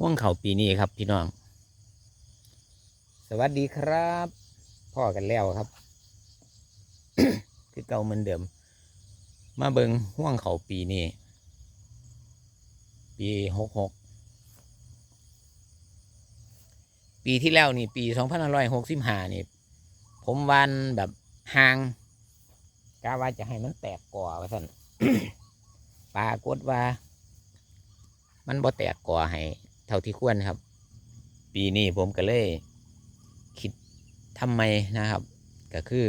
ว่วงเขาปีนี้ครับพี่น้อง สวัสดีครับ พ่อกันแล้วครับ คือเก่าเหมือนเดิม มาเบิงห่วงเขาปีนี้ ปีหกหกปีที่แล้วนี่ ปีสองพันร้อยหกสิบห้านี่ ผมวันแบบห่างกาว่าจะให้มันแตกก่อว่าสั่นปรากฏว่า มันบ่แตกก่อให้ เท่าที่ควรครับ ปีนี้ผมก็เลยคิดทำไมนะครับ ก็คือ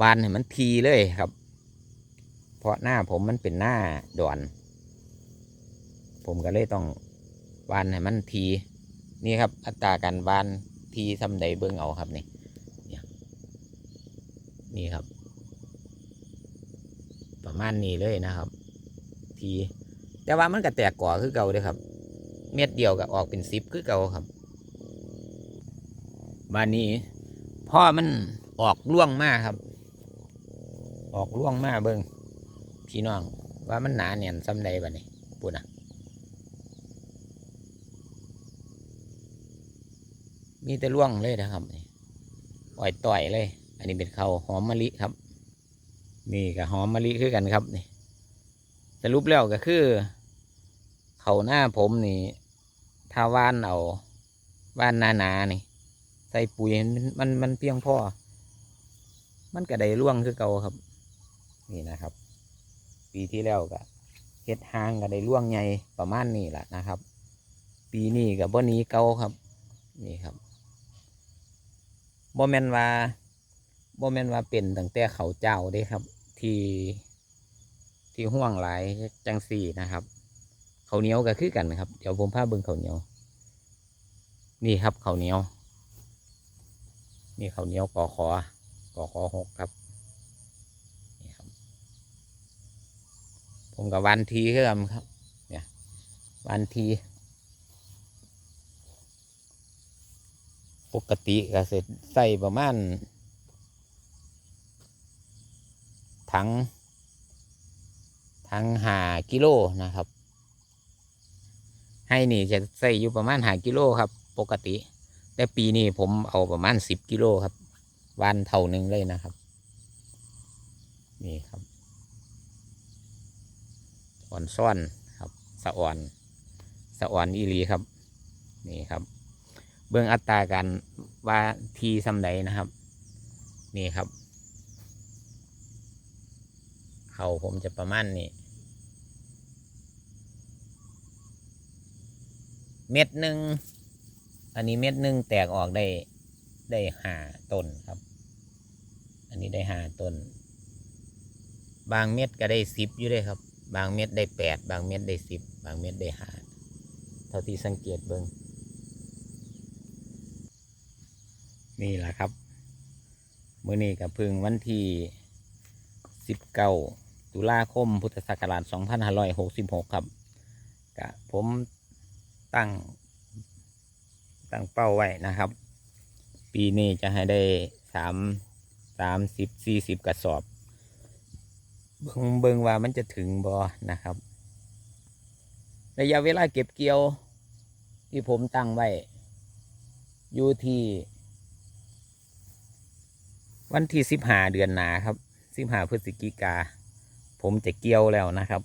วานให้มันทีเลยครับ เพราะหน้าผมมันเป็นหน้าดอน ผมก็เลยต้องวานให้มันทีนี่ครับ อัตราการวานทีทำใดเบิ้องเอาครับนี่นี่ครับ ประมาณนี้เลยนะครับ ทีแต่ว่ามันก็แตกก่อคือเก่าเด้อครับ เม็ดเดียวก็ออกเป็นซิปคือเก่าครับบานนี้พ่อมันออกล่วงมากครับ ออกล่วงมากเบิงพี่น้อง ว่ามันหนาเนียนซ้ำใดบ้านี้ปุ่นอะมีแต่ล่วงเลยนะครับอ่อยต่อยเลย อันนี้เป็นเขาหอมมะลิครับ นี่กับหอมมะลิคือกันครับนี่สรุปแล้วก็คือ เขาหน้าผมนี่ ถ้าว่านเอาว่านหนานี่ ใส่ปุ๋ยมันมันมันเพียงพอมันก็ได้ร่วงคือเก่าครับ นี่นะครับ ปีที่แล้วก็เฮ็ดหางก็ได้ร่วงใหญ่ประมาณนี้แหละนะครับ ปีนี้กับบ่นี้เก่าครับ นี่ครับบ่แมนว่าบ่แมนว่าเป็นตั้งแต่เขาเจ้าเด้ครับ ที่ที่ห่วงหลายจังสี่นะครับ ขาเหนียวก็คือกันครับ เดี๋ยวผมพาเบิ่งเขาเหนียว นี่ครับเขาเหนียว นี่เขาเหนียวกอขอกอขอหกครับนี่ครับ ผมกับวันทีคือกันครับ เนี่ย วันที ปกติก็เสร็จใส่ประมาณถังถังหากิโลนะครับ ให้นี่จะใส่อยู่ประมาณหากิโลครับ ปกติ แต่ปีนี้ผมเอาประมาณสิบกิโลครับ วันเท่านึงเลยนะครับ นี่ครับอ่อนซ่อนครับสะอ่อนสะอ่อนอีหลีครับ นี่ครับ เบื้องอัตราการว่าทีซำใดนะครับ นี่ครับ เขาผมจะประมาณนี้ เม็ดหนึ่งอันนี้เม็ดหนึ่งแตกออกได้ได้ห้าต้นครับ อันนี้ได้ห้าต้น บางเม็ดก็ได้สิบอยู่เลยครับ บางเม็ดได้แปดบางเม็ดได้สิบบางเม็ดได้ห้าเท่าที่สังเกตเบิงนี่แหละครับมื้อนี้กับพึ่งวันที่สิบเก้าตุลาคมพุทธศักราชสองพันห้าร้อยหกสิบหกครับกะผม ตั้ง ตั้งเป้าไว้นะครับ ปีนี้จะให้ได้สามสามสิบสี่สิบกระสอบ เบิงเบิงว่ามันจะถึงบอนะครับ ระยะเวลาเก็บเกี่ยว ที่ผมตั้งไว้ อยู่ที่ วันที่สิบห้าเดือนหนาครับสิบห้าพฤศจิกา ผมจะเกี่ยวแล้วนะครับ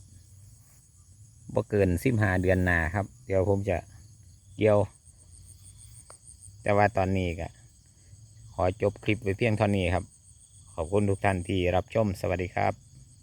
บ่เกินสิบหาเดือนหนาครับ เดี๋ยวผมจะเกี่ยว แต่ว่าตอนนี้ก็ขอจบคลิปไว้เพียงเท่านี้ครับ ขอบคุณทุกท่านที่รับชม สวัสดีครับ